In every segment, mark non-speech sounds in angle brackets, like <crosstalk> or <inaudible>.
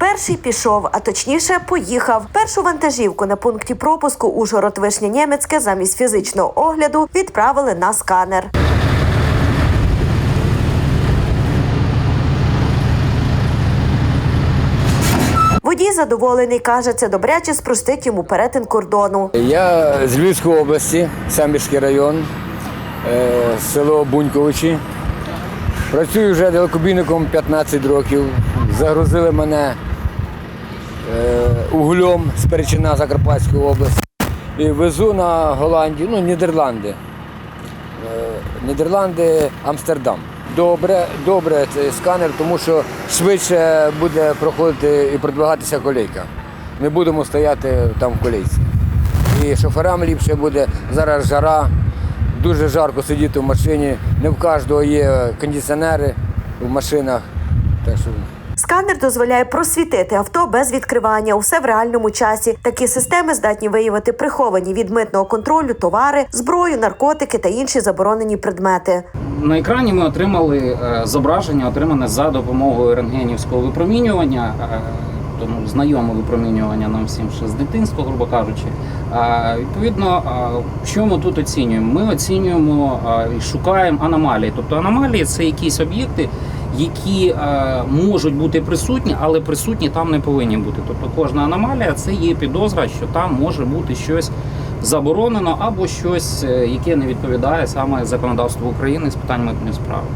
Перший пішов, а точніше поїхав. Першу вантажівку на пункті пропуску Ужгород Вишня Нємецьке замість фізичного огляду відправили на сканер. Водій задоволений каже, це добряче спростить йому перетин кордону. Я з Львівської області, Самбірський район, е, село Буньковичі. Працюю вже далекобійником 15 років. Загрузили мене углем з Перечина Закарпатської області. І везу на Голландію, ну, Нідерланди. Е, Нідерланди, Амстердам. Добре, добре цей сканер, тому що швидше буде проходити і продвигатися колейка. Не будемо стояти там в колейці. І шоферам ліпше буде. Зараз жара, дуже жарко сидіти в машині. Не в кожного є кондиціонери в машинах. Так що Сканер дозволяє просвітити авто без відкривання, усе в реальному часі. Такі системи здатні виявити приховані від митного контролю товари, зброю, наркотики та інші заборонені предмети. На екрані ми отримали е, зображення, отримане за допомогою рентгенівського випромінювання, е, тому знайоме випромінювання нам всім ще з дитинства, грубо кажучи. Е, Відповідно, що ми тут оцінюємо? Ми оцінюємо і шукаємо аномалії. Тобто аномалії це якісь об'єкти, які е, можуть бути присутні, але присутні там не повинні бути. Тобто кожна аномалія це є підозра, що там може бути щось заборонено або щось, е, яке не відповідає саме законодавству України з питань митної справи.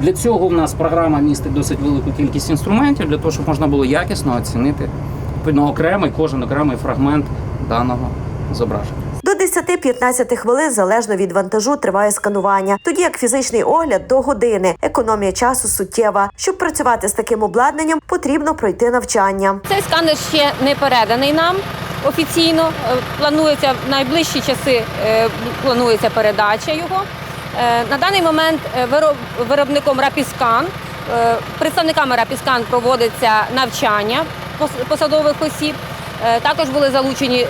Для цього в нас програма містить досить велику кількість інструментів для того, щоб можна було якісно оцінити окремий кожен окремий фрагмент даного зображення. До 10-15 хвилин залежно від вантажу триває сканування, тоді як фізичний огляд до години. Економія часу суттєва. Щоб працювати з таким обладнанням, потрібно пройти навчання. Цей сканер ще не переданий нам офіційно. Е, Планується в найближчі часи е, планується передача його. Е, На даний момент виробником Рапіскан, представниками Рапіскан проводиться навчання пос- посадових осіб. Також були залучені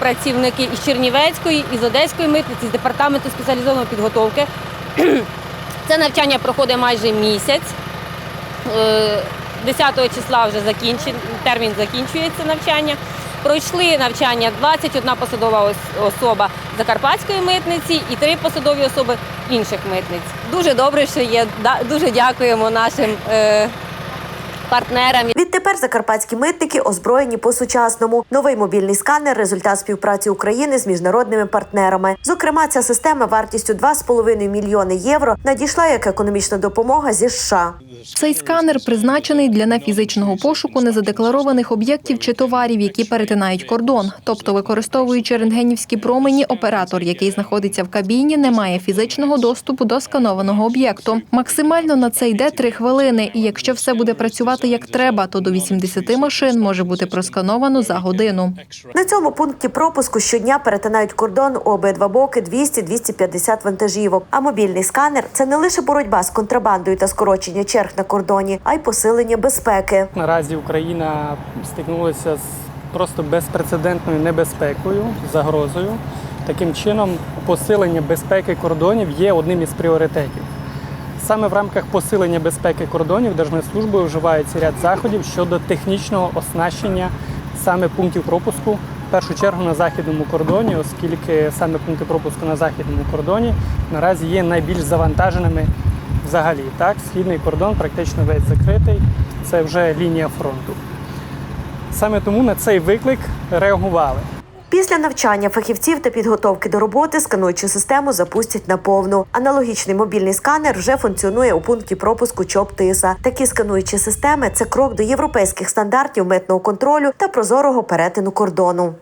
працівники із Чернівецької, із Одеської митниці, з департаменту спеціалізованої підготовки. <clears throat> Це навчання проходить майже місяць. Е, 10 числа вже закінчен, термін закінчується навчання. Пройшли навчання 21 посадова особа Закарпатської митниці і 3 посадові особи інших митниць. Дуже добре, що є. Дуже дякуємо нашим е, партнерам. Відтепер закарпатські митники озброєні по-сучасному. Новий мобільний сканер результат співпраці України з міжнародними партнерами. Зокрема, ця система вартістю 2,5 мільйони євро надійшла як економічна допомога зі США. Цей сканер призначений для нефізичного пошуку незадекларованих об'єктів чи товарів, які перетинають кордон. Тобто, використовуючи рентгенівські промені, оператор, який знаходиться в кабіні, не має фізичного доступу до сканованого об'єкту. Максимально на це йде три хвилини. І якщо все буде працювати як треба, то до 80 машин може бути проскановано за годину. На цьому пункті пропуску щодня перетинають кордон у обидва боки 200-250 вантажівок. А мобільний сканер це не лише боротьба з контрабандою та скорочення черг на кордоні, а й посилення безпеки. Наразі Україна стикнулася з просто безпрецедентною небезпекою, загрозою. Таким чином, посилення безпеки кордонів є одним із пріоритетів. Саме в рамках посилення безпеки кордонів Держмитслужбою вживається ряд заходів щодо технічного оснащення саме пунктів пропуску, в першу чергу на західному кордоні, оскільки саме пункти пропуску на західному кордоні наразі є найбільш завантаженими взагалі. Так, східний кордон практично весь закритий, це вже лінія фронту. Саме тому на цей виклик реагували. Після навчання фахівців та підготовки до роботи скануючу систему запустять на повну. Аналогічний мобільний сканер вже функціонує у пункті пропуску ЧОП ТИСА. Такі скануючі системи це крок до європейських стандартів митного контролю та прозорого перетину кордону.